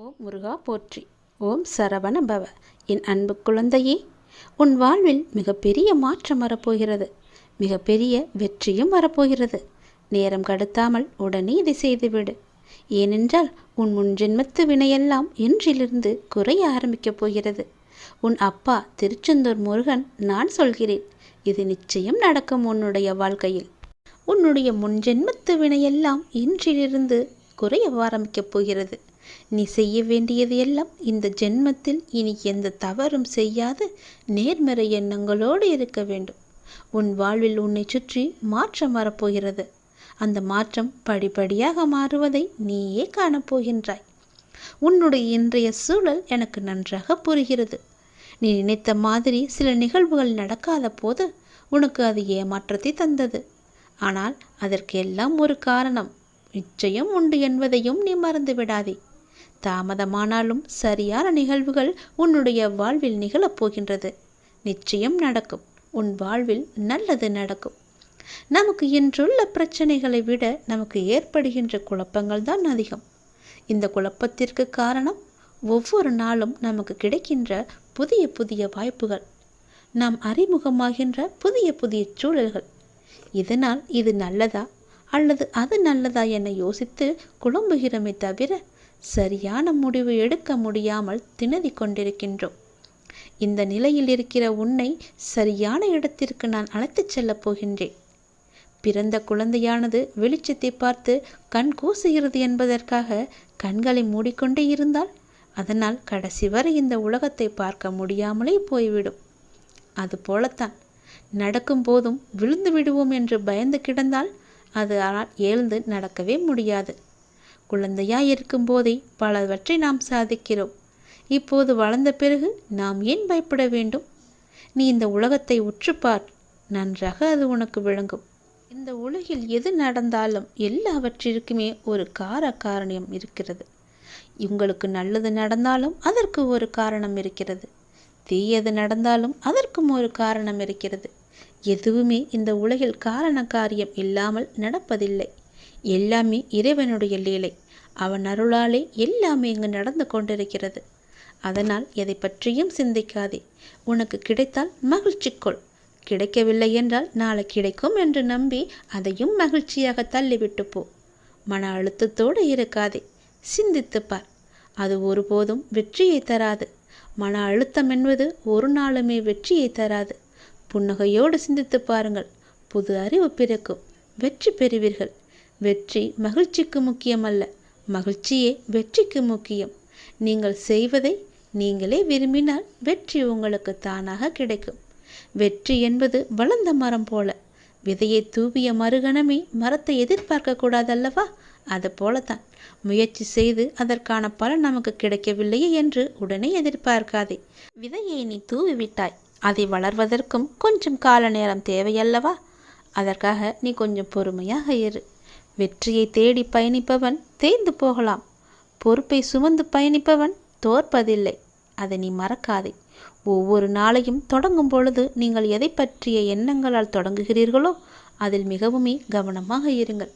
ஓம் முருகா போற்றி. ஓம் சரவண பவ என் அன்பு குழந்தையே உன் வாழ்வில் மிகப்பெரிய மாற்றம் வரப்போகிறது. மிகப்பெரிய வெற்றியும் வரப்போகிறது. நேரம் கடத்தாமல் உடனே இதை செய்துவிடு. ஏனென்றால் உன் முன் ஜென்மத்து வினையெல்லாம் இன்றிலிருந்து குறைய ஆரம்பிக்கப் போகிறது. உன் அப்பா திருச்செந்தூர் முருகன் நான் சொல்கிறேன் இது நிச்சயம் நடக்கும் உன்னுடைய வாழ்க்கையில். உன்னுடைய முன்ஜென்மத்து வினையெல்லாம் இன்றிலிருந்து குறைய ஆரம்பிக்கப் போகிறது. நீ செய்ய வேண்டியது எல்லாம் இந்த ஜென்மத்தில் இனி எந்த தவறும் செய்யாது நேர்மறை எண்ணங்களோடு இருக்க வேண்டும். உன் வாழ்வில் உன்னை சுற்றி மாற்றம் வரப்போகிறது. அந்த மாற்றம் படிப்படியாக மாறுவதை நீயே காணப்போகின்றாய். உன்னுடைய இன்றைய சூழல் எனக்கு நன்றாக புரிகிறது. நீ நினைத்த மாதிரி சில நிகழ்வுகள் நடக்காத போது உனக்கு அது ஏமாற்றத்தை தந்தது. ஆனால் அதற்கு எல்லாம் ஒரு காரணம். நிச்சயம் உண்டு என்பதையும் நீ மறந்து விடாதே தாமதமானாலும் சரியான நிகழ்வுகள் உன்னுடைய வாழ்வில் நிகழப்போகின்றது. நிச்சயம் நடக்கும். உன் வாழ்வில் நல்லது நடக்கும். நமக்கு இன்றுள்ள பிரச்சனைகளை விட நமக்கு ஏற்படுகின்ற குழப்பங்கள் தான் அதிகம். இந்த குழப்பத்திற்கு காரணம் ஒவ்வொரு நாளும் நமக்கு கிடைக்கின்ற புதிய புதிய வாய்ப்புகள். நாம் அறிமுகமாகின்ற புதிய புதிய சூழல்கள். இதனால் இது நல்லதா அல்லது அது நல்லதா என யோசித்து குழம்புகிறோமே தவிர சரியான முடிவு எடுக்க முடியாமல் திணறிக் கொண்டிருக்கின்றோம். இந்த நிலையில் இருக்கிற உன்னை சரியான இடத்திற்கு நான் அழைத்துச் செல்லப் போகின்றேன். பிறந்த குழந்தையானது வெளிச்சத்தை பார்த்து கண் கூசுகிறது என்பதற்காக கண்களை மூடிக்கொண்டே இருந்தால் அதனால் கடைசி வரை இந்த உலகத்தை பார்க்க முடியாமலே போய்விடும். அதுபோலத்தான் நடக்கும் போதும் விழுந்து விடுவோம் என்று பயந்து கிடந்தால் அது எழுந்து நடக்கவே முடியாது. குழந்தையாய் இருக்கும்போதே பலவற்றை நாம் சாதிக்கிறோம். இப்போது வளர்ந்த பிறகு நாம் ஏன் பயப்பட வேண்டும்? நீ இந்த உலகத்தை உற்றுப்பார் நன்றாக அது உனக்கு விளங்கும். இந்த உலகில் எது நடந்தாலும் எல்லாவற்றிற்குமே ஒரு கார காரணியம் இருக்கிறது. உங்களுக்கு நல்லது நடந்தாலும் அதற்கு ஒரு காரணம் இருக்கிறது. தீயது நடந்தாலும் அதற்கும் ஒரு காரணம் இருக்கிறது. எதுவுமே இந்த உலகில் காரண காரியம் இல்லாமல் நடப்பதில்லை. எல்லாமே இறைவனுடைய லீலை. அவன் அருளாலே எல்லாமே இங்கு நடந்து கொண்டிருக்கிறது. அதனால் எதை பற்றியும் சிந்திக்காதே. உனக்கு கிடைத்தால் மகிழ்ச்சி கொள். கிடைக்கவில்லை என்றால் நாளை கிடைக்கும் என்று நம்பி அதையும் மகிழ்ச்சியாக தள்ளிவிட்டு போ. மன அழுத்தத்தோடு இருக்காதே. சிந்தித்து பார். அது ஒருபோதும் வெற்றியை தராது. மன அழுத்தம் என்பது ஒரு நாளுமே வெற்றியை தராது. புன்னகையோடு சிந்தித்து பாருங்கள். புது அறிவு பிறக்கும். வெற்றி பெறுவீர்கள். வெற்றி மகிழ்ச்சிக்கு முக்கியமல்ல. மகிழ்ச்சியே வெற்றிக்கு முக்கியம். நீங்கள் செய்வதை நீங்களே விரும்பினால் வெற்றி உங்களுக்கு தானாக கிடைக்கும். வெற்றி என்பது வளர்ந்த மரம் போல. விதையை தூவிய மறுகணமே மரத்தை எதிர்பார்க்க கூடாதல்லவா? அது போலத்தான். முயற்சி செய்து அதற்கான பலன் நமக்கு கிடைக்கவில்லையே என்று உடனே எதிர்பார்க்காதே. விதையை நீ தூவி விட்டாய் அதை வளர்வதற்கும் கொஞ்சம் கால நேரம் தேவையல்லவா? அதற்காக நீ கொஞ்சம் பொறுமையாக இரு. வெற்றியை தேடி பயணிப்பவன் தேய்ந்து போகலாம். பொறுப்பை சுமந்து பயணிப்பவன் தோற்பதில்லை. அதை நீ மறக்காதே. ஒவ்வொரு நாளையும் தொடங்கும் பொழுது நீங்கள் எதை பற்றிய எண்ணங்களால் தொடங்குகிறீர்களோ அதில் மிகவுமே கவனமாக இருங்கள்.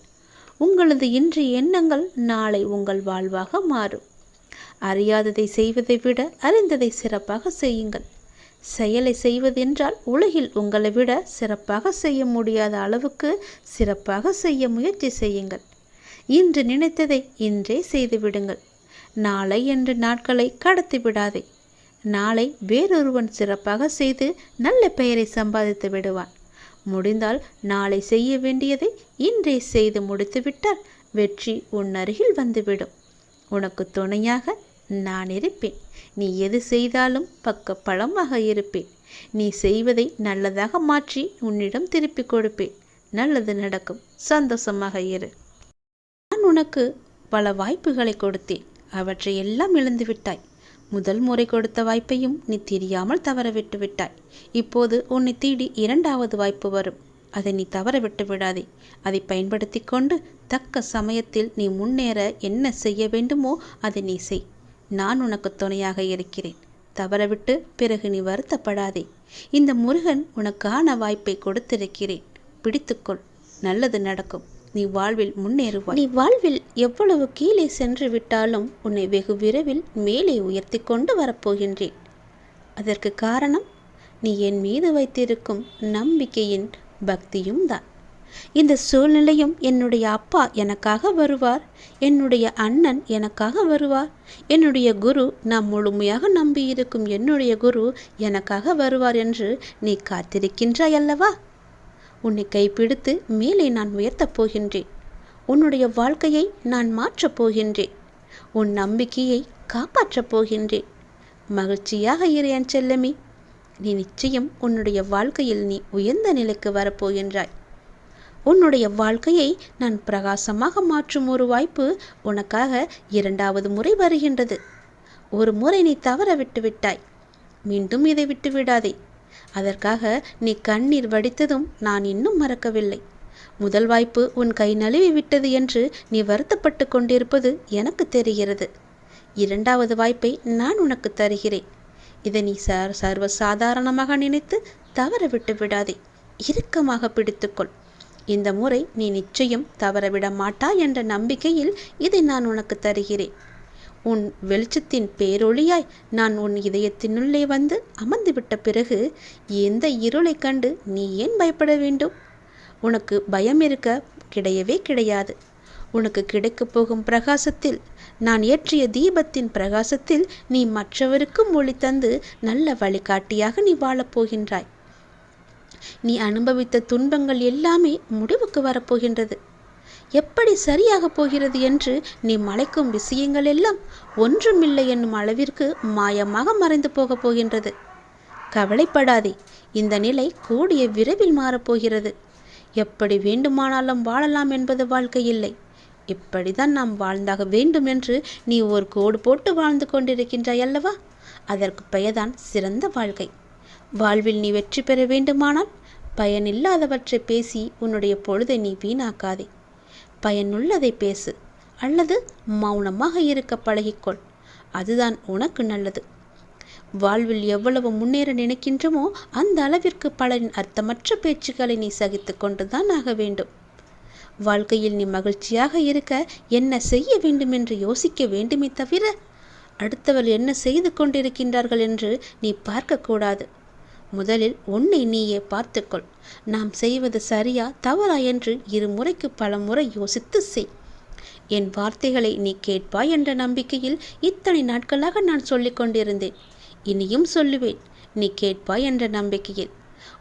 உங்களது இன்றைய எண்ணங்கள் நாளை உங்கள் வாழ்வாக மாறும். அறியாததை செய்வதை விட அறிந்ததை சிறப்பாக செய்யுங்கள். செயலை செய்வதென்றால் உலகில் உங்களை விட சிறப்பாக செய்ய முடியாத அளவுக்கு சிறப்பாக செய்ய முயற்சி செய்யுங்கள். இன்று நினைத்ததை இன்றே செய்துவிடுங்கள். நாளை என்று நாட்களை கடத்தி விடாதே. நாளை வேறொருவன் சிறப்பாக செய்து நல்ல பெயரை சம்பாதித்து விடுவான். முடிந்தால் நாளை செய்ய வேண்டியதை இன்றே செய்து முடித்துவிட்டால் வெற்றி உன் அருகில் வந்துவிடும். உனக்கு துணையாக நான் இருப்பேன். நீ எது செய்தாலும் பக்க பழமாக இருப்பேன். நீ செய்வதை நல்லதாக மாற்றி உன்னிடம் திருப்பிக் கொடுப்பேன். நல்லது நடக்கும். சந்தோஷமாக இரு. நான் உனக்கு பல வாய்ப்புகளை கொடுத்தேன். அவற்றை எல்லாம் இழந்துவிட்டாய் முதல் முறை கொடுத்த வாய்ப்பையும் நீ தெரியாமல் தவற விட்டு விட்டாய். இப்போது உன்னை தேடி இரண்டாவது வாய்ப்பு வரும். அதை நீ தவற விட்டு விடாதே. அதை பயன்படுத்தி கொண்டு தக்க சமயத்தில் நீ முன்னேற என்ன செய்ய வேண்டுமோ அதை நீ செய். நான் உனக்கு துணையாக இருக்கிறேன். தவறவிட்டு பிறகு நீ வருத்தப்படாதே. இந்த முருகன் உனக்கான வாய்ப்பை கொடுத்திருக்கிறேன். பிடித்துக்கொள். நல்லது நடக்கும். நீ வாழ்வில் முன்னேறுவாய். நீ வாழ்வில் எவ்வளவு கீழே சென்று விட்டாலும் உன்னை வெகு விரைவில் மேலே உயர்த்தி கொண்டு வரப்போகின்றேன். அதற்கு காரணம் நீ என் மீது வைத்திருக்கும் நம்பிக்கையின் பக்தியும் தான் இந்த சூழ்நிலையும் என்னுடைய அப்பா எனக்காக வருவார் என்னுடைய அண்ணன் எனக்காக வருவார் என்னுடைய குரு நான் முழுமையாக நம்பியிருக்கும் என்னுடைய குரு எனக்காக வருவார் என்று நீ காத்திருக்கின்றாய் அல்லவா? உன்னை கைப்பிடித்து மேலே நான் உயர்த்தப் போகின்றேன். உன்னுடைய வாழ்க்கையை நான் மாற்றப் போகின்றேன். உன் நம்பிக்கையை காப்பாற்றப் போகின்றேன். மகிழ்ச்சியாக இரு என் செல்லமி. நீ நிச்சயம் உன்னுடைய வாழ்க்கையில் நீ உயர்ந்த நிலைக்கு வரப்போகின்றாய் உன்னுடைய வாழ்க்கையை நான் பிரகாசமாக மாற்றும் ஒரு வாய்ப்பு உனக்காக இரண்டாவது முறை வருகின்றது. ஒரு முறை நீ தவற விட்டு விட்டாய். மீண்டும் இதை விட்டு விடாதே. அதற்காக நீ கண்ணீர் வடித்ததும் நான் இன்னும் மறக்கவில்லை. முதல் வாய்ப்பு உன் கை நழுவி விட்டது என்று நீ வருத்தப்பட்டு கொண்டிருப்பது எனக்கு தெரிகிறது. இரண்டாவது வாய்ப்பை நான் உனக்கு தருகிறேன். இதை நீ சர் சர்வ சாதாரணமாக நினைத்து தவற விட்டு விடாதே. இறுக்கமாக பிடித்துக்கொள். இந்த முறை நீ நிச்சயம் தவறவிட மாட்டாய் என்ற நம்பிக்கையில் இதை நான் உனக்கு தருகிறேன். உன் வெளிச்சத்தின் பேரொளியாய் நான் உன் இதயத்தினுள்ளே வந்து அமர்ந்துவிட்ட பிறகு எந்த இருளைக் கண்டு நீ ஏன் பயப்பட வேண்டும்? உனக்கு பயம் இருக்க கிடையவே கிடையாது. உனக்கு கிடைக்கப் போகும் பிரகாசத்தில் நான் ஏற்றிய தீபத்தின் பிரகாசத்தில் நீ மற்றவருக்கும் ஒளி தந்து நல்ல வழிகாட்டியாக நீ வாழப்போகின்றாய் நீ அனுபவித்த துன்பங்கள் எல்லாமே முடிவுக்கு வரப்போகின்றது. எப்படி சரியாகப் போகிறது என்று நீ மலைக்கும் விஷயங்கள் எல்லாம் ஒன்றுமில்லை என்னும் அளவிற்கு மாயமாக மறைந்து போகப் போகின்றது. கவலைப்படாதே இந்த நிலை கூடிய விரைவில் மாறப்போகிறது. எப்படி வேண்டுமானாலும் வாழலாம் என்பது வாழ்க்கை இல்லை. இப்படிதான் நாம் வாழ்ந்தாக வேண்டும் என்று நீ ஒரு கோடு போட்டு வாழ்ந்து கொண்டிருக்கின்றாய் அல்லவா? அதற்கு பெயர்தான் சிறந்த வாழ்க்கை. வாழ்வில் நீ வெற்றி பெற வேண்டுமானால் பயனில்லாதவற்றை பேசி உன்னுடைய பொழுதை நீ வீணாக்காதே. பயனுள்ளதை பேசு அல்லது மௌனமாக இருக்க பழகிக்கொள். அதுதான் உனக்கு நல்லது. வாழ்வில் எவ்வளவு முன்னேற நினைக்கின்றமோ அந்த அளவிற்கு பலரின் அர்த்தமற்ற பேச்சுக்களை நீ சகித்து கொண்டுதான் ஆக வேண்டும். வாழ்க்கையில் நீ மகிழ்ச்சியாக இருக்க என்ன செய்ய வேண்டும் என்று யோசிக்க வேண்டுமே தவிர அடுத்தவர் என்ன செய்து கொண்டிருக்கின்றார்கள் என்று நீ பார்க்கக்கூடாது. முதலில் உன்னை நீயே பார்த்துக்கொள். நாம் செய்வது சரியா தவறா என்று இருமுறைக்கு பல முறை யோசித்து செய். என் வார்த்தைகளை நீ கேட்பாய் என்ற நம்பிக்கையில் இத்தனை நாட்களாக நான் சொல்லிக் கொண்டிருந்தேன். இனியும் சொல்லுவேன் நீ கேட்பாய் என்ற நம்பிக்கையில்.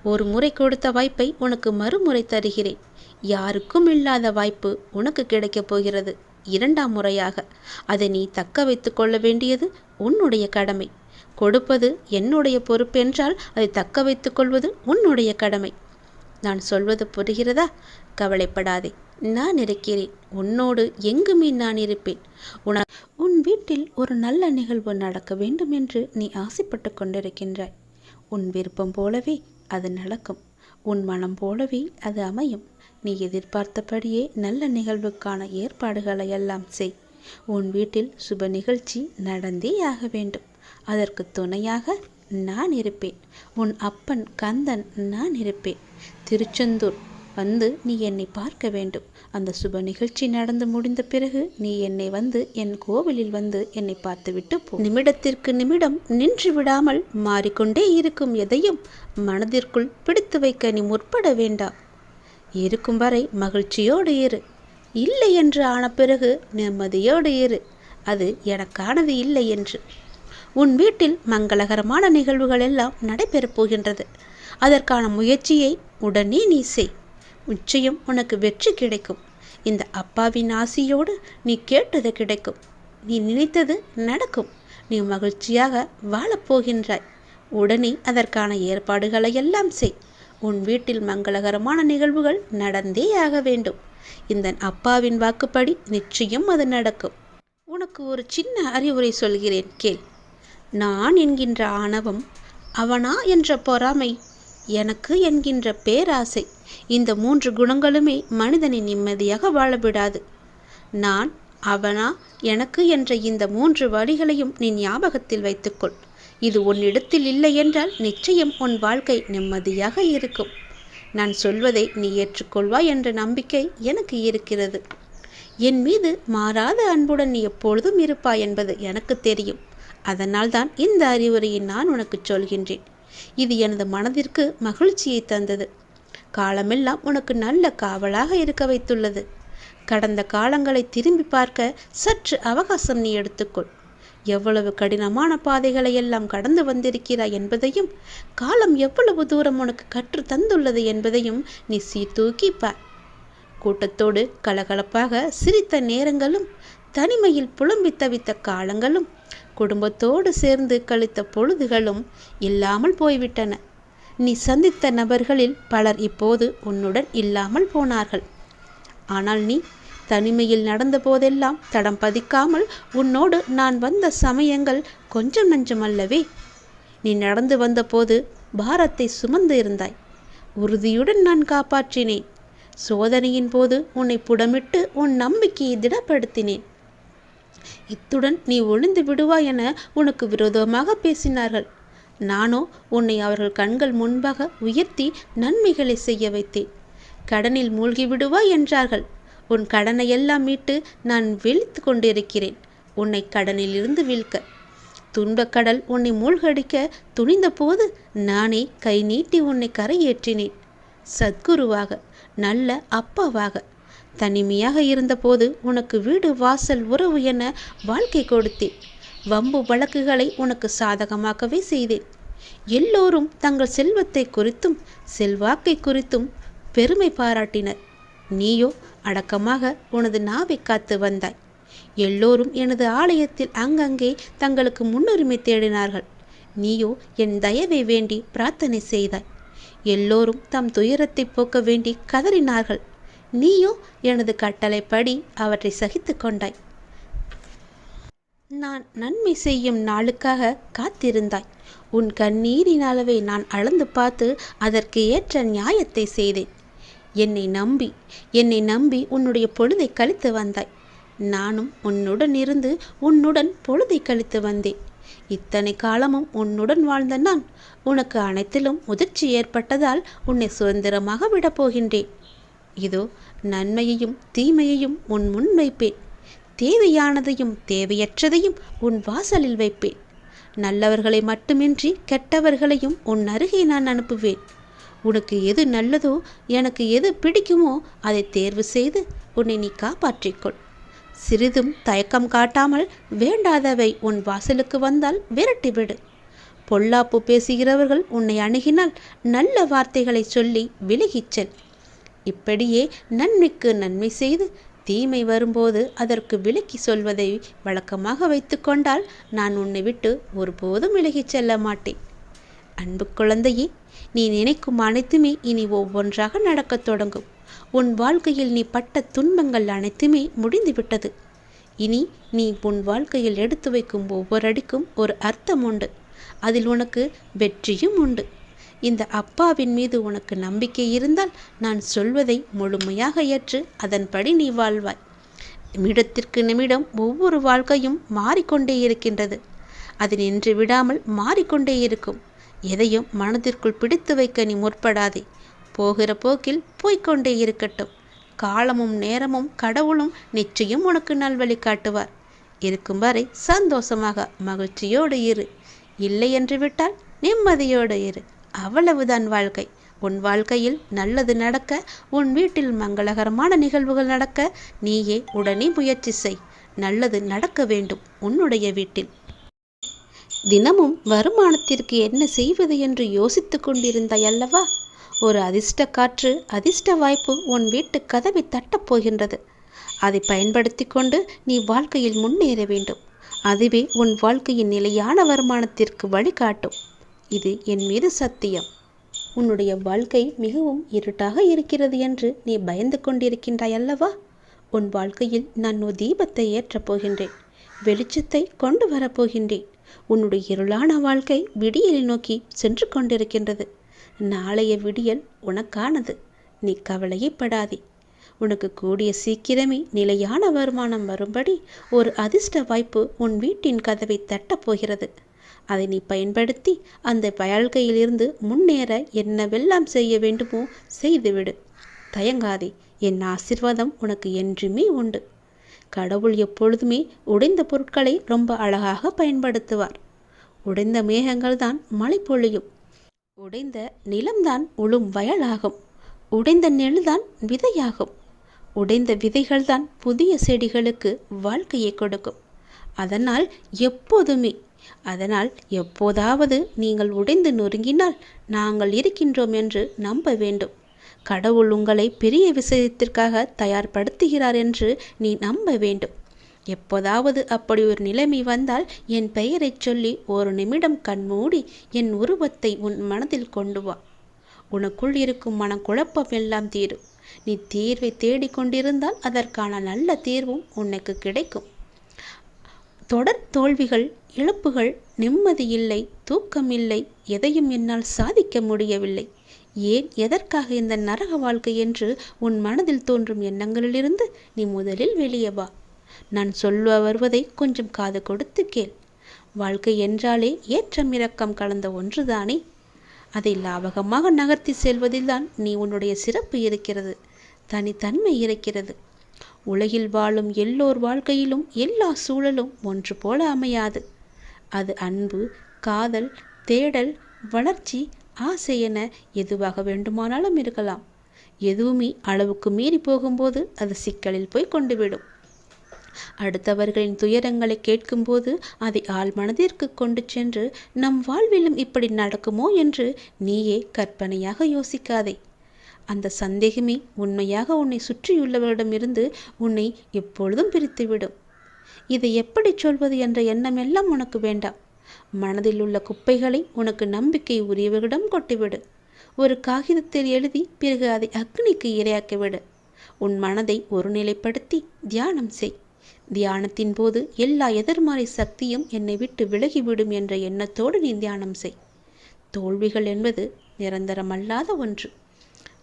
ஒரு முறை கொடுத்த வாய்ப்பை உனக்கு மறுமுறை தருகிறேன். யாருக்கும் இல்லாத வாய்ப்பு உனக்கு கிடைக்கப் போகிறது. இரண்டாம் முறையாக. அதை நீ தக்க வைத்து கொள்ள வேண்டியது உன்னுடைய கடமை. கொடுப்பது என்னுடைய பொறுப்பென்றால் அதை தக்க வைத்துக் கொள்வது உன்னுடைய கடமை. நான் சொல்வது புரிகிறதா? கவலைப்படாதே. நான் இருக்கிறேன். உன்னோடு எங்குமே நான் இருப்பேன். உன உன் வீட்டில் ஒரு நல்ல நிகழ்வு நடக்க வேண்டும் என்று நீ ஆசைப்பட்டு கொண்டிருக்கின்றாய். உன் விருப்பம் போலவே அது நடக்கும். உன் மனம் போலவே அது அமையும். நீ எதிர்பார்த்தபடியே நல்ல நிகழ்வுக்கான ஏற்பாடுகளை எல்லாம் செய். உன் வீட்டில் சுப நிகழ்ச்சி நடந்தே ஆக வேண்டும். அதற்கு துணையாக நான் இருப்பேன். உன் அப்பன் கந்தன் நான் இருப்பேன். திருச்செந்தூர் வந்து நீ என்னை பார்க்க வேண்டும். அந்த சுப நிகழ்ச்சி நடந்து முடிந்த பிறகு நீ என்னை வந்து என் கோவிலில் வந்து என்னை பார்த்துவிட்டு போ. நிமிடத்திற்கு நிமிடம் நின்று விடாமல் மாறிக்கொண்டே இருக்கும் எதையும் மனதிற்குள் பிடித்து வைக்க நீ முற்பட வேண்டாம். இருக்கும் வரை மகிழ்ச்சியோடு இரு. இல்லை என்று ஆன பிறகு நிம்மதியோடு இரு. அது எனக்கானது இல்லை என்று. உன் வீட்டில் மங்களகரமான நிகழ்வுகள் எல்லாம் நடைபெறப் போகின்றது. அதற்கான முயற்சியை உடனே நீ செய். நிச்சயம் உனக்கு வெற்றி கிடைக்கும். இந்த அப்பாவின் ஆசியோடு நீ கேட்டது கிடைக்கும். நீ நினைத்தது நடக்கும். நீ மகிழ்ச்சியாக வாழப்போகின்றாய் உடனே அதற்கான ஏற்பாடுகளை எல்லாம் செய். உன் வீட்டில் மங்களகரமான நிகழ்வுகள் நடந்தே ஆக வேண்டும். இந்த அப்பாவின் வாக்குப்படி நிச்சயம் அது நடக்கும். உனக்கு ஒரு சின்ன அறிவுரை சொல்கிறேன் கேள். நான் என்கின்ற ஆணவம் அவனா என்ற பொறாமை எனக்கு என்கின்ற பேராசை இந்த மூன்று குணங்களுமே மனிதனை நிம்மதியாக வாழவிடாது. நான் அவனா எனக்கு என்ற இந்த மூன்று வழிகளையும் நீ ஞாபகத்தில் வைத்துக்கொள். இது உன்னிடத்தில் இல்லை என்றால் நிச்சயம் உன் வாழ்க்கை நிம்மதியாக இருக்கும். நான் சொல்வதை நீ ஏற்றுக்கொள்வாய் என்ற நம்பிக்கை எனக்கு இருக்கிறது. என் மீது மாறாத அன்புடன் நீ எப்பொழுதும் இருப்பாய் என்பது எனக்கு தெரியும். அதனால்தான் இந்த அறிவுரையை நான் உனக்கு சொல்கின்றேன். இது எனது மனதிற்கு மகிழ்ச்சியை தந்தது. காலமெல்லாம் உனக்கு நல்ல காவலாக இருக்க வைத்துள்ளது. கடந்த காலங்களை திரும்பி பார்க்க சற்று அவகாசம் நீ எடுத்துக்கொள். எவ்வளவு கடினமான பாதைகளை எல்லாம் கடந்து வந்திருக்கிறாய் என்பதையும் காலம் எவ்வளவு தூரம் உனக்கு கற்று தந்துள்ளது என்பதையும் நீ சீர்தூக்கி கூட்டத்தோடு கலகலப்பாக சிரித்த நேரங்களும் தனிமையில் புலம்பி தவித்த காலங்களும் குடும்பத்தோடு சேர்ந்து கழித்த பொழுதுகளும் இல்லாமல் போய்விட்டன. நீ சந்தித்த நபர்களில் பலர் இப்போது உன்னுடன் இல்லாமல் போனார்கள். ஆனால் நீ தனிமையில் நடந்த போதெல்லாம் தடம் பதிக்காமல் உன்னோடு நான் வந்த சமயங்கள் கொஞ்சம் நஞ்சமல்லவே நீ நடந்து வந்தபோது பாரத்தை சுமந்து இருந்தாய். உறுதியுடன் நான் காப்பாற்றினேன். சோதனையின் போது உன்னை புடமிட்டு உன் நம்பிக்கையை திடப்படுத்தினேன். இத்துடன் நீ ஒளிந்து விடுவாய் என உனக்கு விரோதமாக பேசினார்கள். நானோ உன்னை அவர்கள் கண்கள் முன்பாக உயர்த்தி நன்மைகளை செய்ய வைத்தேன். கடனில் மூழ்கி விடுவாய் என்றார்கள். உன் கடனை எல்லாம் மீட்டு நான் விழித்து கொண்டிருக்கிறேன். உன்னை கடனில் இருந்து வீழ்க்க துன்பக்கடல் உன்னை மூழ்கடிக்க துணிந்த போது நானே கை நீட்டி உன்னை கரையேற்றினேன். சத்குருவாக நல்ல அப்பாவாக. தனிமையாக இருந்தபோது உனக்கு வீடு வாசல் உறவு என வாழ்க்கை கொடுத்தேன். வம்பு வழக்குகளை உனக்கு சாதகமாக்கவே செய்தேன். எல்லோரும் தங்கள் செல்வத்தை குறித்தும் செல்வாக்கை குறித்தும் பெருமை பாராட்டினர். நீயோ அடக்கமாக உனது நாவை காத்து வந்தாய். எல்லோரும் எனது ஆலயத்தில் அங்கங்கே தங்களுக்கு முன்னுரிமை தேடினார்கள். நீயோ என் தயவை வேண்டி பிரார்த்தனை செய்தாய். எல்லோரும் தம் துயரத்தை போக்க வேண்டி கதறினார்கள். நீயோ எனது கட்டளைப்படி அவற்றை சகித்து கொண்டாய். நான் நன்மை செய்யும் நாளுக்காக காத்திருந்தாய். உன் கண்ணீரின் அளவை நான் அளந்து பார்த்து அதற்கு ஏற்ற நியாயத்தை செய்தேன். என்னை நம்பி என்னை நம்பி உன்னுடைய பொழுதை கழித்து வந்தாய். நானும் உன்னுடன் இருந்து உன்னுடன் பொழுதை கழித்து வந்தேன். இத்தனை காலமும் உன்னுடன் வாழ்ந்த நான் உனக்கு அனைத்திலும் முதிர்ச்சி ஏற்பட்டதால் உன்னை சுதந்திரமாக விடப்போகின்றேன் இதோ நன்மையையும் தீமையையும் உன் முன் வைப்பேன். தேவையானதையும் தேவையற்றதையும் உன் வாசலில் வைப்பேன். நல்லவர்களை மட்டுமின்றி கெட்டவர்களையும் உன் அருகே நான் அனுப்புவேன். உனக்கு எது நல்லதோ எனக்கு எது பிடிக்குமோ அதை தேர்வு செய்து உன்னை நீ காப்பாற்றிக்கொள். சிறிதும் தயக்கம் காட்டாமல் வேண்டாதவை உன் வாசலுக்கு வந்தால் விரட்டிவிடு. பொல்லாப்பு பேசுகிறவர்கள் உன்னை அணுகினால் நல்ல வார்த்தைகளை சொல்லி விலகிச் செல். இப்படியே நன்மைக்கு நன்மை செய்து தீமை வரும்போது அதற்கு விலக்கி சொல்வதை வழக்கமாக வைத்துக்கொண்டால் நான் உன்னை விட்டு ஒருபோதும் விலகிச் செல்ல மாட்டேன். அன்பு குழந்தையே நீ நினைக்கும் அனைத்துமே இனி ஒவ்வொன்றாக நடக்கத் தொடங்கும். உன் வாழ்க்கையில் நீ பட்ட துன்பங்கள் அனைத்துமே முடிந்துவிட்டது. இனி நீ உன் வாழ்க்கையில் எடுத்து வைக்கும் ஒவ்வொரு அடிக்கும் ஒரு அர்த்தம் உண்டு. அதில் உனக்கு வெற்றியும் உண்டு. இந்த அப்பாவின் மீது உனக்கு நம்பிக்கை இருந்தால் நான் சொல்வதை முழுமையாக ஏற்று அதன்படி நீ வாழ்வாய். நிமிடத்திற்கு நிமிடம் ஒவ்வொரு வாழ்க்கையும் மாறிக்கொண்டே இருக்கின்றது. அது நின்று விடாமல் மாறிக்கொண்டே இருக்கும். எதையும் மனதிற்குள் பிடித்து வைக்க நீ முற்படாதே. போகிற போக்கில் போய்க்கொண்டே இருக்கட்டும். காலமும் நேரமும் கடவுளும் நிச்சயம் உனக்கு நல்வழி காட்டுவார். இருக்கும் வரை சந்தோஷமாக மகிழ்ச்சியோடு இரு. இல்லை என்று விட்டால் நிம்மதியோடு இரு. அவ்வளவுதான் வாழ்க்கை. உன் வாழ்க்கையில் நல்லது நடக்க உன் வீட்டில் மங்களகரமான நிகழ்வுகள் நடக்க நீயே உடனே முயற்சி செய். நல்லது நடக்க வேண்டும் உன்னுடைய வீட்டில். தினமும் வருமானத்திற்கு என்ன செய்வது என்று யோசித்துக் கொண்டிருந்தாய் அல்லவா? ஒரு அதிர்ஷ்ட காற்று அதிர்ஷ்ட வாய்ப்பு உன் வீட்டு கதவை தட்டப் போகின்றது. அதை பயன்படுத்தி கொண்டு நீ வாழ்க்கையில் முன்னேற வேண்டும். அதுவே உன் வாழ்க்கையின் நிலையான வருமானத்திற்கு வழிகாட்டும். இது என் மீது சத்தியம். உன்னுடைய வாழ்க்கை மிகவும் இருட்டாக இருக்கிறது என்று நீ பயந்து கொண்டிருக்கின்றாய் அல்லவா? உன் வாழ்க்கையில் நான் ஒரு தீபத்தை ஏற்றப் போகின்றேன். வெளிச்சத்தை கொண்டு வரப்போகின்றேன் உன்னுடைய இருளான வாழ்க்கை விடியலை நோக்கி சென்று கொண்டிருக்கின்றது. நாளைய விடியல் உனக்கானது. நீ கவலையைப்படாதே. உனக்கு கூடிய சீக்கிரமே நிலையான வருமானம் வரும்படி ஒரு அதிர்ஷ்ட வாய்ப்பு உன் வீட்டின் கதவை தட்டப் போகிறது அதை நீ பயன்படுத்தி அந்த வாழ்க்கையிலிருந்து முன்னேற என்னவெல்லாம் செய்ய வேண்டுமோ செய்துவிடு. தயங்காதே. என் ஆசிர்வாதம் உனக்கு என்றுமே உண்டு. கடவுள் எப்பொழுதுமே உடைந்த பொருட்களை ரொம்ப அழகாக பயன்படுத்துவார். உடைந்த மேகங்கள் தான் மழை பொழியும் உடைந்த நிலம்தான் உளும் வயலாகும். உடைந்த நெல்தான் விதையாகும். உடைந்த விதைகள்தான் புதிய செடிகளுக்கு வாழ்க்கையை கொடுக்கும். அதனால் எப்போதுமே அதனால் எப்போதாவது நீங்கள் உடைந்து நொறுங்கினால் நாங்கள் இருக்கின்றோம் என்று நம்ப வேண்டும். கடவுள் உங்களை பெரிய விஷயத்திற்காக தயார்படுத்துகிறார் என்று நீ நம்ப வேண்டும். எப்போதாவது அப்படி ஒரு நிலைமை வந்தால் என் பெயரைச் சொல்லி ஒரு நிமிடம் கண்மூடி என் உருவத்தை உன் மனதில் கொண்டு வா. உனக்குள் இருக்கும் மனக்குழப்பம் எல்லாம் தீரும். நீ தீர்வை தேடிக்கொண்டிருந்தால் அதற்கான நல்ல தீர்வும் உனக்கு கிடைக்கும். தொடர் தோல்விகள் இழப்புகள் நிம்மதியில்லை தூக்கமில்லை தூக்கம் இல்லை எதையும் என்னால் சாதிக்க முடியவில்லை. ஏன் எதற்காக இந்த நரக வாழ்க்கை என்று உன் மனதில் தோன்றும் எண்ணங்களிலிருந்து நீ முதலில் வெளியே வா. நான் சொல்ல வருவதை கொஞ்சம் காது கொடுத்து கேள். வாழ்க்கை என்றாலே ஏற்றம் இறக்கம் கலந்த ஒன்றுதானே? அதை லாபகமாக நகர்த்தி செல்வதில்தான் நீ உன்னுடைய சிறப்பு இருக்கிறது. தனித்தன்மை இருக்கிறது. உலகில் வாழும் எல்லோர் வாழ்க்கையிலும் எல்லா சூழலும் ஒன்று போல அமையாது. அது அன்பு காதல் தேடல் வளர்ச்சி ஆசை என எதுவாக வேண்டுமானாலும் இருக்கலாம். எதுவுமே அளவுக்கு மீறி போகும்போது அது சிக்கலில் போய் கொண்டுவிடும். அடுத்தவர்களின் துயரங்களை கேட்கும்போது அதை ஆள் மனதிற்கு கொண்டு சென்று நம் வாழ்விலும் இப்படி நடக்குமோ என்று நீயே கற்பனையாக யோசிக்காதே. அந்த சந்தேகமே உண்மையாக உன்னை சுற்றியுள்ளவரிடமிருந்து உன்னை எப்பொழுதும் பிரித்துவிடும். இதை எப்படி சொல்வது என்ற எண்ணமெல்லாம் உனக்கு வேண்டாம். மனதில் உள்ள குப்பைகளை உனக்கு நம்பிக்கை உரியவர்களிடம் கொட்டிவிடு. ஒரு காகிதத்தில் எழுதி பிறகு அதை அக்னிக்கு இரையாக்கிவிடு. உன் மனதை ஒருநிலைப்படுத்தி தியானம் செய். தியானத்தின் போது எல்லா எதிர்மறை சக்தியும் என்னை விட்டு விலகிவிடும் என்ற எண்ணத்தோடு நீ தியானம் செய். தோல்விகள் என்பது நிரந்தரமல்லாத ஒன்று.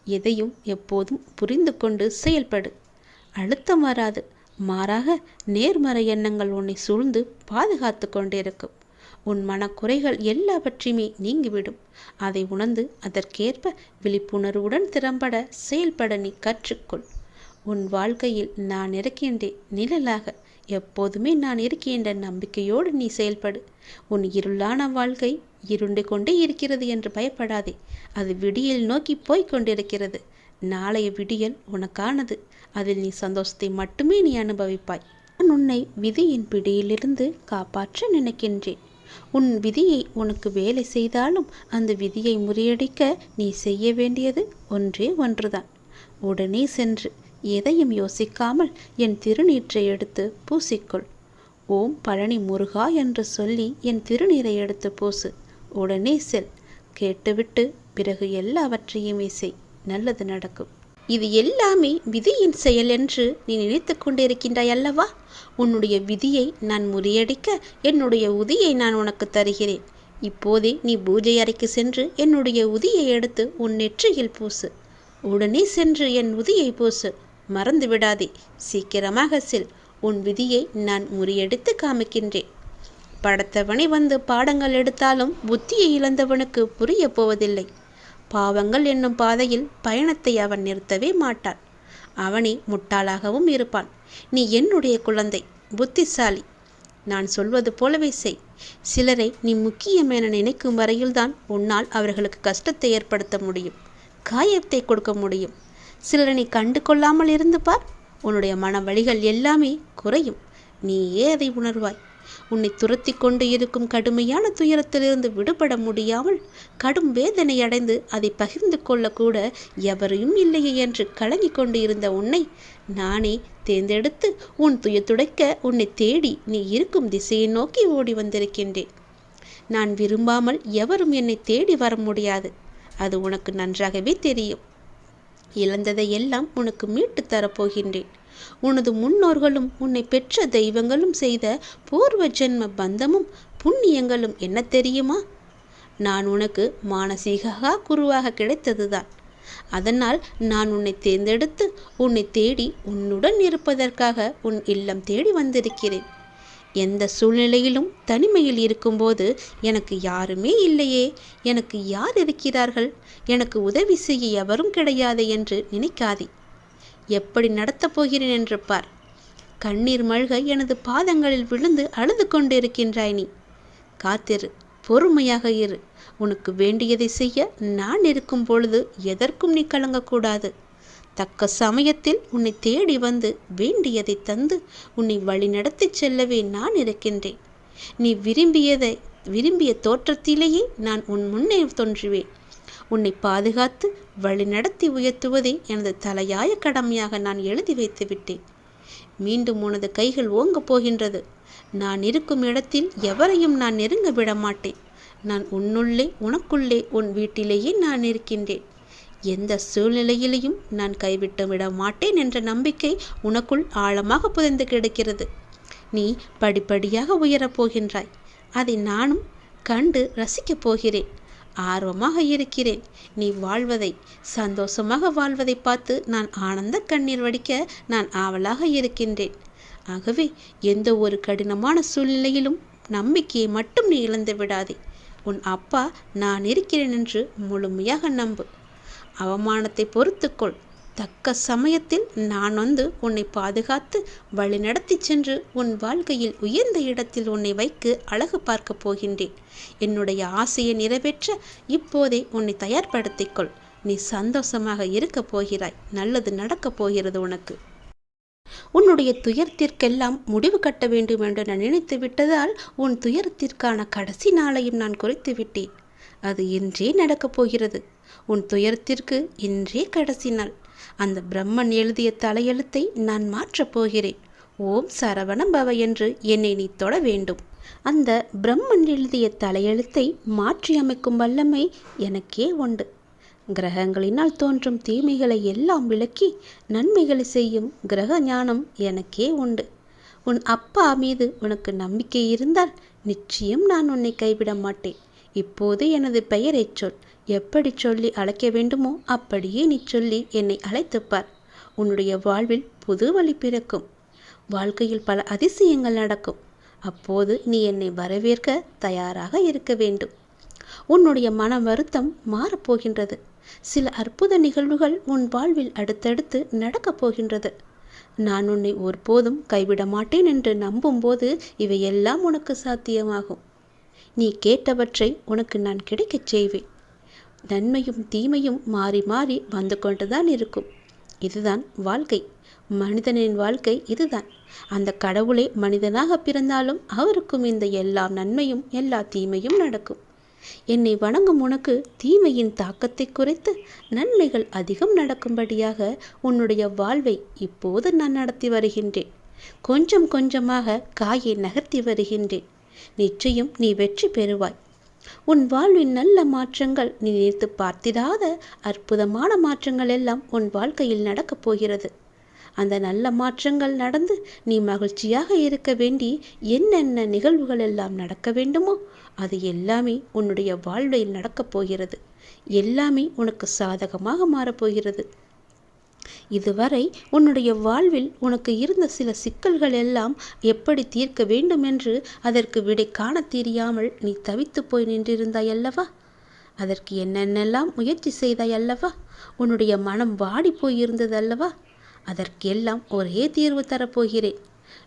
எதையும் எப்போதும் புரிந்து கொண்டு செயல்படு. அழுத்தம் வராது. மாறாக நேர்மறை எண்ணங்கள் உன்னை சூழ்ந்து பாதுகாத்து கொண்டிருக்கும். உன் மனக்குறைகள் எல்லாவற்றையுமே நீங்கிவிடும். அதை உணர்ந்து அதற்கேற்ப விழிப்புணர்வுடன் திறம்பட செயல்பட நீ கற்றுக்கொள். உன் வாழ்க்கையில் நான் இருக்கின்றேன் நிழலாக. எப்போதுமே நான் இருக்கின்ற நம்பிக்கையோடு நீ செயல்படு. உன் இருளான வாழ்க்கை இருண்டு கொண்டே இருக்கிறது என்று பயப்படாதே. அது விடியல் நோக்கி போய்க் கொண்டிருக்கிறது. நாளைய விடியல் உனக்கானது. அதில் நீ சந்தோஷத்தை மட்டுமே நீ அனுபவிப்பாய். நான் உன்னை விதியின் பிடியிலிருந்து காப்பாற்ற நினைக்கின்றேன். உன் விதியை உனக்கு வேலை செய்தாலும் அந்த விதியை முறியடிக்க நீ செய்ய வேண்டியது ஒன்றே ஒன்றுதான். உடனே சென்று எதையும் யோசிக்காமல் என் திருநீற்றை எடுத்து பூசிக்கொள். ஓம் பழனி முருகா என்று சொல்லி என் திருநீரை எடுத்து பூசு. உடனே செல். கேட்டுவிட்டு பிறகு எல்லாவற்றையுமே செய். நல்லது நடக்கும். இது எல்லாமே விதியின் செயல் என்று நீ நினைத்து கொண்டிருக்கின்றாய் அல்லவா? உன்னுடைய விதியை நான் முறியடிக்க என்னுடைய உதியை நான் உனக்கு தருகிறேன். இப்போதே நீ பூஜை அறைக்கு சென்று என்னுடைய உதியை எடுத்து உன் நெற்றியில் பூசு. உடனே சென்று என் உதியை பூசு. மறந்து விடாதே. சீக்கிரமாக செல். உன் விதியை நான் முறியடித்து காமிக்கின்றேன். படத்தவனை வந்து பாடங்கள் எடுத்தாலும் புத்தியை இழந்தவனுக்கு புரிய போவதில்லை. பாவங்கள் என்னும் பாதையில் பயணத்தை அவன் நிறுத்தவே மாட்டான். அவனே முட்டாளாகவும் இருப்பான். நீ என்னுடைய குழந்தை புத்திசாலி. நான் சொல்வது போலவே செய். சிலரை நீ முக்கியம் என நினைக்கும் வரையில்தான் உன்னால் அவர்களுக்கு கஷ்டத்தை ஏற்படுத்த முடியும் காயத்தை கொடுக்க முடியும். சிலரை நீ கண்டு கொள்ளாமல் இருந்து பார். உன்னுடைய மன வழிகள் எல்லாமே குறையும். நீயே அதை உணர்வாய். உன்னை துரத்தி கொண்டு இருக்கும் கடுமையான துயரத்திலிருந்து விடுபட முடியாமல் கடும் வேதனை அடைந்து அதை பகிர்ந்து கொள்ளக்கூட எவரையும் இல்லையே என்று கலங்கி கொண்டு இருந்த உன்னை நானே தேர்ந்தெடுத்து உன் துயத்துடைக்க உன்னை தேடி நீ இருக்கும் திசையை நோக்கி ஓடி வந்திருக்கின்றேன். நான் விரும்பாமல் எவரும் என்னை தேடி வர முடியாது. அது உனக்கு நன்றாகவே தெரியும். இழந்ததை எல்லாம் உனக்கு மீட்டு தரப்போகின்றேன். உனது முன்னோர்களும் உன்னை பெற்ற தெய்வங்களும் செய்த பூர்வ ஜென்ம பந்தமும் புண்ணியங்களும் என்ன தெரியுமா? நான் உனக்கு மானசீகா குருவாக கிடைத்ததுதான். அதனால் நான் உன்னை தேர்ந்தெடுத்து உன்னை தேடி உன்னுடன் இருப்பதற்காக உன் இல்லம் தேடி வந்திருக்கிறேன். எந்த சூழ்நிலையிலும் தனிமையில் இருக்கும்போது எனக்கு யாருமே இல்லையே. எனக்கு யார் இருக்கிறார்கள்? எனக்கு உதவி செய்ய எவரும் கிடையாது என்று நினைக்காதே. எப்படி நடத்தப் போகிறேன் என்று பார். கண்ணீர் மழ்க எனது பாதங்களில் விழுந்து அழுது கொண்டிருக்கின்றாய் நீ. காத்திரு பொறுமையாக இரு. உனக்கு வேண்டியதை செய்ய நான் இருக்கும் பொழுது எதற்கும் நீ கலங்கக்கூடாது. தக்க சமயத்தில் உன்னை தேடி வந்து வேண்டியதை தந்து உன்னை வழிநடத்தி செல்லவே நான் இருக்கின்றேன். நீ விரும்பியதை விரும்பிய தோற்றத்திலேயே நான் உன் முன்னே தோன்றுவேன். உன்னை பாதுகாத்து வழிநடத்தி உயர்த்துவதே எனது தலையாய கடமையாக நான் எழுதி வைத்து விட்டேன். மீண்டும் உனது கைகள் ஓங்கப் போகின்றது. நான் இருக்கும் இடத்தில் எவரையும் நான் நெருங்க விட மாட்டேன் நான் உன்னுள்ளே உனக்குள்ளே உன் வீட்டிலேயே நான் இருக்கின்றேன். எந்த சூழ்நிலையிலையும் நான் கைவிட்டு விட மாட்டேன் என்ற நம்பிக்கை உனக்குள் ஆழமாக புதைந்து கிடக்கிறது. நீ படிப்படியாக உயரப் போகின்றாய். அதை நானும் கண்டு ரசிக்கப் போகிறேன். ஆர்வமாக இருக்கிறேன். நீ வாழ்வதை சந்தோஷமாக வாழ்வதை பார்த்து நான் ஆனந்த கண்ணீர் வடிக்க நான் ஆவலாக இருக்கின்றேன். ஆகவே எந்த ஒரு கடினமான சூழ்நிலையிலும் நம்பிக்கையை மட்டும் நீ இழந்து விடாதே. உன் அப்பா நான் இருக்கிறேன் என்று முழுமையாக நம்பு. அவமானத்தை பொறுத்துக்கொள். தக்க சமயத்தில் நான் வந்து உன்னை பாதுகாத்து வழிநடத்தி சென்று உன் வாழ்க்கையில் உயர்ந்த இடத்தில் உன்னை வைக்க அழகு பார்க்கப் போகின்றேன். என்னுடைய ஆசையை நிறைவேற்ற இப்போதே உன்னை தயார்படுத்திக்கொள் நீ சந்தோஷமாக இருக்கப் போகிறாய். நல்லது நடக்கப் போகிறது உனக்கு. உன்னுடைய துயரத்திற்கெல்லாம் முடிவு கட்ட வேண்டும் என்று நான் நினைத்து விட்டதால் உன் துயரத்திற்கான கடைசி நாளையும் நான் குறைத்து விட்டேன். அது இன்றே நடக்கப் போகிறது. உன் துயரத்திற்கு இன்றே கடைசி நாள். அந்த பிரம்மன் எழுதிய தலையெழுத்தை நான் மாற்றப் போகிறேன். ஓம் சரவண பவ என்று என்னை நீ தொட வேண்டும். அந்த பிரம்மன் எழுதிய தலையெழுத்தை மாற்றி அமைக்கும் வல்லமை எனக்கே உண்டு. கிரகங்களினால் தோன்றும் தீமைகளை எல்லாம் விளக்கி நன்மைகளை செய்யும் கிரக ஞானம் எனக்கே உண்டு. உன் அப்பா மீது உனக்கு நம்பிக்கை இருந்தால் நிச்சயம் நான் உன்னை கைவிட மாட்டேன். இப்போது எனது பெயரைச் சொல். எப்படி சொல்லி அழைக்க வேண்டுமோ அப்படியே நீ சொல்லி என்னை அழைத்துப்பார். உன்னுடைய வாழ்வில் புது வழி பிறக்கும். வாழ்க்கையில் பல அதிசயங்கள் நடக்கும். அப்போது நீ என்னை வரவேற்க தயாராக இருக்க வேண்டும். உன்னுடைய மன வருத்தம் மாறப்போகின்றது சில அற்புத நிகழ்வுகள் உன் வாழ்வில் அடுத்தடுத்து நடக்கப் போகின்றது. நான் உன்னை ஒருபோதும் கைவிட மாட்டேன் என்று நம்பும்போது இவையெல்லாம் உனக்கு சாத்தியமாகும். நீ கேட்டவற்றை உனக்கு நான் கிடைக்கச் செய்வேன். நன்மையும் தீமையும் மாறி மாறி வந்து கொண்டுதான் இருக்கும். இதுதான் வாழ்க்கை. மனிதனின் வாழ்க்கை இதுதான். அந்த கடவுளே மனிதனாக பிறந்தாலும் அவருக்கும் இந்த எல்லா நன்மையும் எல்லா தீமையும் நடக்கும். என்னை வணங்கும் உனக்கு தீமையின் தாக்கத்தை குறைத்து நன்மைகள் அதிகம் நடக்கும்படியாக உன்னுடைய வாழ்வை இப்போது நான் நடத்தி வருகின்றேன். கொஞ்சம் கொஞ்சமாக காயை நகர்த்தி வருகின்றேன். நிச்சயம் நீ வெற்றி பெறுவாய். உன் வாழ்வின் நல்ல மாற்றங்கள் நீ நினைத்து பார்த்திடாத அற்புதமான மாற்றங்கள் எல்லாம் உன் வாழ்க்கையில் நடக்கப் போகிறது. அந்த நல்ல மாற்றங்கள் நடந்து நீ மகிழ்ச்சியாக இருக்க வேண்டி என்னென்ன நிகழ்வுகள் எல்லாம் நடக்க வேண்டுமோ அது எல்லாமே உன்னுடைய வாழ்வில் நடக்கப் போகிறது. எல்லாமே உனக்கு சாதகமாக மாறப்போகிறது இதுவரை உன்னுடைய வாழ்வில் உனக்கு இருந்த சில சிக்கல்கள் எல்லாம் எப்படி தீர்க்க வேண்டும் என்று அதற்கு விடை காண தெரியாமல் நீ தவித்து போய் நின்றிருந்தாய் அல்லவா? அதற்கு என்னென்னெல்லாம் முயற்சி செய்தாய் அல்லவா? உன்னுடைய மனம் வாடி போயிருந்தது அல்லவா? அதற்கெல்லாம் ஒரே தீர்வு தரப்போகிறேன்.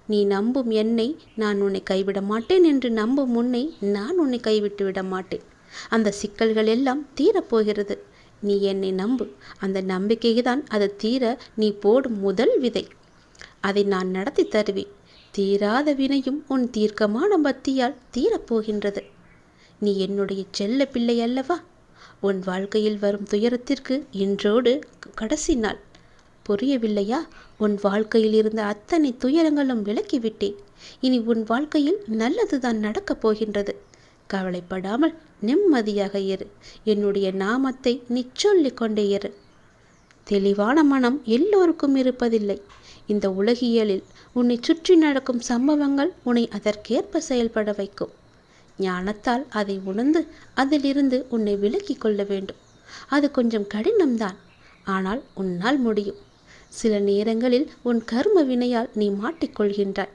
நீ நம்பும் என்னை நான் உன்னை கைவிட மாட்டேன் என்று நம்பும் உன்னை நான் உன்னை கைவிட்டு விட மாட்டேன். அந்த சிக்கல்கள் எல்லாம் தீரப்போகிறது. நீ என்னை நம்பு. அந்த நம்பிக்கையை தான் அது தீர நீ போடும் முதல் விதை. அதை நான் நடத்தி தருவேன். தீராத வினையும் உன் தீர்க்கமான பக்தியால் தீரப்போகின்றது. நீ என்னுடைய செல்ல பிள்ளை அல்லவா? உன் வாழ்க்கையில் வரும் துயரத்திற்கு இன்றோடு கடைசி நாள். புரியவில்லையா? உன் வாழ்க்கையில் இருந்த அத்தனை துயரங்களும் விலக்கிவிட்டேன் இனி உன் வாழ்க்கையில் நல்லதுதான் நடக்கப் போகின்றது. கவலைப்படாமல் நிம்மதியாக இரு. என்னுடைய நாமத்தை நீ சொல்லிக் கொண்டே இரு. தெளிவான மனம் எல்லோருக்கும் இருப்பதில்லை. இந்த உலகியலில் உன்னை சுற்றி நடக்கும் சம்பவங்கள் உன்னை அதற்கேற்ப செயல்பட வைக்கும். ஞானத்தால் அதை உணர்ந்து அதிலிருந்து உன்னை விலக்கிக் கொள்ள வேண்டும். அது கொஞ்சம் கடினம்தான். ஆனால் உன்னால் முடியும். சில நேரங்களில் உன் கர்ம வினையால் நீ மாட்டிக்கொள்கின்றாய்.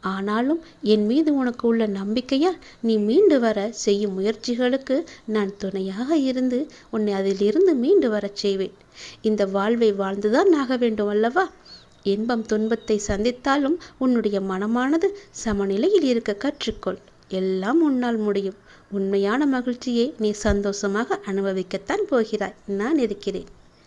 ஆனாலும் என் மீது உனக்கு உள்ள நம்பிக்கையால் நீ மீண்டு வர செய்யும் முயற்சிகளுக்கு நான் துணையாக இருந்து உன்னை அதிலிருந்து மீண்டு வரச் செய்வேன். இந்த வாழ்வை வாழ்ந்துதான் ஆக வேண்டும் அல்லவா? இன்பம் துன்பத்தை சந்தித்தாலும் உன்னுடைய மனமானது சமநிலையில் இருக்க கற்றுக்கொள். எல்லாம் உன்னால் முடியும். உண்மையான மகிழ்ச்சியை நீ சந்தோஷமாக அனுபவிக்கத்தான் போகிறாய். நான் இருக்கிறேன்.